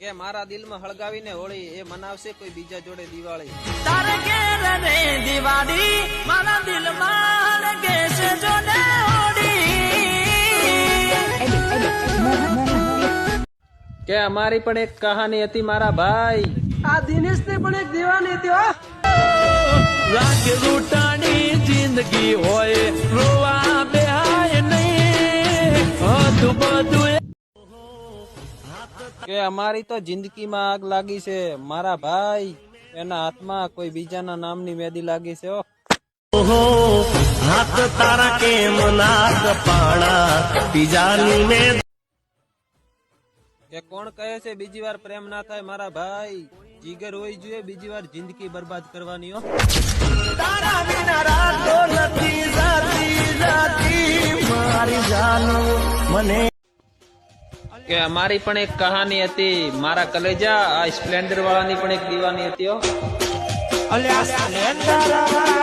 કે મારા દિલમાં હળગાવીને હોળી એ મનાવશે કોઈ બીજા જોડે દિવાળી. તારે ઘેર રે દિવાળી મારા દિલમાં લગે જોડે કે અમારી પણ એક કહાની હતી મારા ભાઈ. આ દિનેશ ને પણ એક દીવાની હતી હો. લૂંટાની જિંદગી હોય રોવા બેહાય નહીં. હતું બધું કે અમારી તો જિંદગીમાં આગ લાગી છે. મારા ભાઈ એના હાથમાં કોઈ બીજાના નામની મેદી લાગી છે ઓહો હાથ તારા કેમ નાક પાણા? બીજાની મેં કે કોણ કહે છે બીજી વાર પ્રેમ ના થાય મારા ભાઈ? જીગર હોઈ જોઈએ બીજી વાર જિંદગી બરબાદ કરવાની હો. તારા વિના રાતો નથી જાતી જાતી. મારી જાનું મને કે અમારી પણ એક કહાની હતી. મારા કલેજા, આ સ્પ્લેન્ડર વાળાની પણ એક દીવાની હતી અલ્યા સ્પ્લેન્ડર